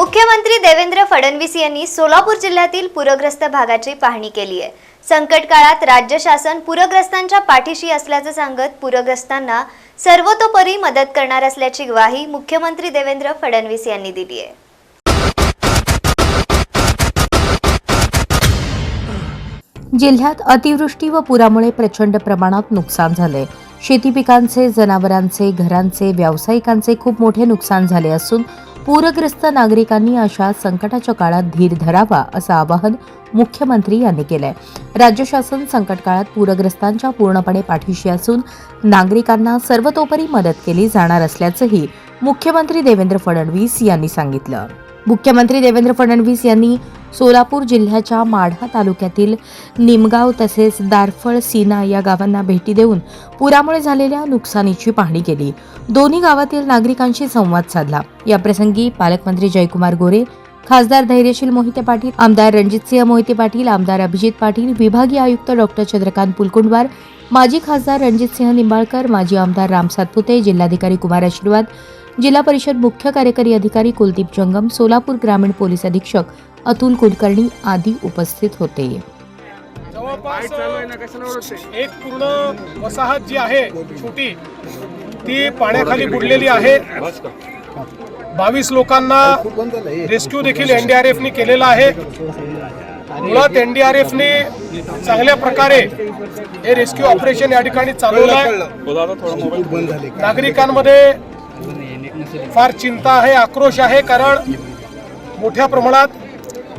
मुख्यमंत्री देवेंद्र फडणवीस यांनी सोलापूर जिल्ह्यातील पूरग्रस्त भागाची पाहणी केली आहे. संकट काळात राज्य शासन पूरग्रस्तांच्या पाठीशी असल्याचं सांगत पूरग्रस्तांना सर्वतोपरी मदत करणार असल्याची ग्वाही मुख्यमंत्री देवेंद्र फडणवीस यांनी दिली आहे. जिल्ह्यात अतिवृष्टी व पुरामुळे प्रचंड प्रमाणात नुकसान झाले शेती पिकांचे जनावरांचे घरांचे व्यावसायिकांचे खूप मोठे नुकसान झाले असून पूरग्रस्त नागरिकांनी अशा संकटाच्या काळात धीर धरावा असं आवाहन मुख्यमंत्री यांनी केलंय. राज्य शासन संकट काळात पूरग्रस्तांच्या पूर्णपणे पाठीशी असून नागरिकांना सर्वतोपरी मदत केली जाणार असल्याचंही मुख्यमंत्री देवेंद्र फडणवीस यांनी सांगितलं. मुख्यमंत्री देवेंद्र फडणवीस यांनी सोलापूर जिल्ह्याच्या माढा तालुक्यातील निमगाव तसेच दारफळ सीना या गावांना भेटी देऊन पुरामुळे झालेल्या नुकसानीची पाहणी केली. दोन्ही गावातील नागरिकांशी संवाद साधला. याप्रसंगी पालकमंत्री जयकुमार गोरे खासदार धैर्यशील मोहिते पाटील आमदार रणजितसिंह मोहिते पाटील आमदार अभिजित पाटील विभागीय आयुक्त डॉक्टर चंद्रकांत पुलकुंडवार माजी खासदार रणजितसिंह निंबाळकर माजी आमदार राम सातपुते जिल्हाधिकारी कुमार आशीर्वाद जिल्हा परिषद मुख्य कार्यकारी अधिकारी कुलदीप जंगम सोलापूर ग्रामीण पोलीस अधीक्षक अतुल कुलकर्णी आदी उपस्थित होते. जवळपास एक पूर्ण वसाहत जी आहे छोटी ती पाण्याखाली बुडलेली आहे. बावीस लोकांना रेस्क्यू देखील एनडीआरएफनी केलेला आहे. मुळात एनडीआरएफने चांगल्या प्रकारे हे रेस्क्यू ऑपरेशन या ठिकाणी चालवलं आहे. नागरिकांमध्ये फार चिंता आहे आक्रोश आहे कारण मोठ्या प्रमाणात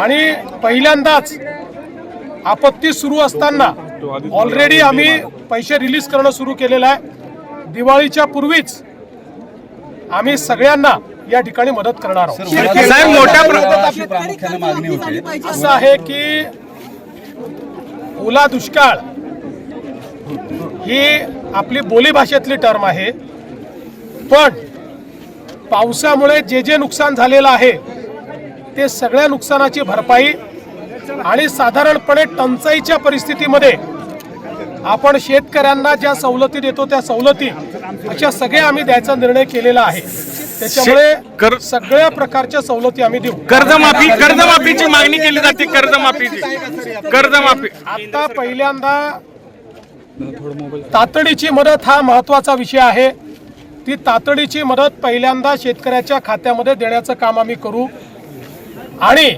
आणि पहिल्यांदाच आपत्ती सुरू असताना ऑलरेडी आम्ही पैसे रिलीज करणं सुरू केलेलं आहे. दिवाळीच्या पूर्वीच आम्ही सगळ्यांना या ठिकाणी मदत करणार आहोत. साहेब मोठ्या प्र- अशी प्रामुख्याने मागणी होती. असं आहे की ओला दुष्काळ ही आपली बोलीभाषेतली टर्म आहे. पण पावसामुळे जे जे नुकसान झालेलं आहे ते सगळ्या नुकसानाची भरपाई आणि साधारणपणे टंचाईच्या परिस्थितीमध्ये आपण शेतकऱ्यांना ज्या सवलती देतो त्या सवलती अशा सगळ्या आम्ही द्यायचा निर्णय केलेला आहे. त्याच्यामुळे सगळ्या प्रकारच्या सवलती आम्ही देऊ. कर्जमाफी कर्जमाफीची मागणी केली जाते कर्जमाफीची. कर्जमाफी. आता पहिल्यांदा तातडीची मदत हा महत्त्वाचा विषय आहे. ती तातडीची मदत पहिल्यांदा शेतकऱ्याच्या खात्यामध्ये देण्याचं काम आम्ही करू. आणि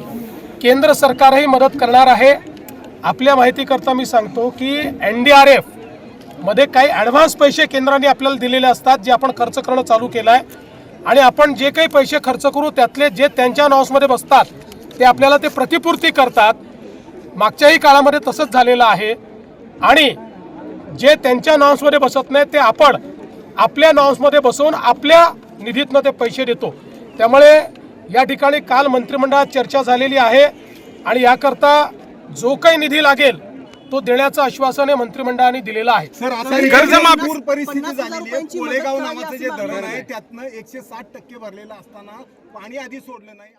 केंद्र सरकारही मदत करणार आहे. आपल्या माहितीकरता मी सांगतो की एन डी आर एफमध्ये काही ॲडव्हान्स पैसे केंद्राने आपल्याला दिलेले असतात जे आपण खर्च करणं चालू केलं आहे आणि आपण जे काही पैसे खर्च करू त्यातले जे त्यांच्या नॉसमध्ये बसतात ते आपल्याला ते प्रतिपूर्ती करतात. मागच्याही काळामध्ये तसंच झालेलं आहे. आणि जे त्यांच्या नॉन्समध्ये बसत नाही ते आपण आपल्या नॉन्समध्ये बसवून आपल्या निधीतनं ते पैसे देतो. त्यामुळे या ठिकाणी काल मंत्रिमंडळात चर्चा झालेली आहे आणि याकरता जो काही निधी लागेल तो देण्याचं आश्वासन हे मंत्रिमंडळाने दिलेलं आहे सर आता पूर परिस्थिती झालेली आहे मदत कोळेगाव नावाचं जे धरण आहे. त्यातनं एकशे साठ टक्के भरलेलं असताना पाणी आधी सोडलं नाही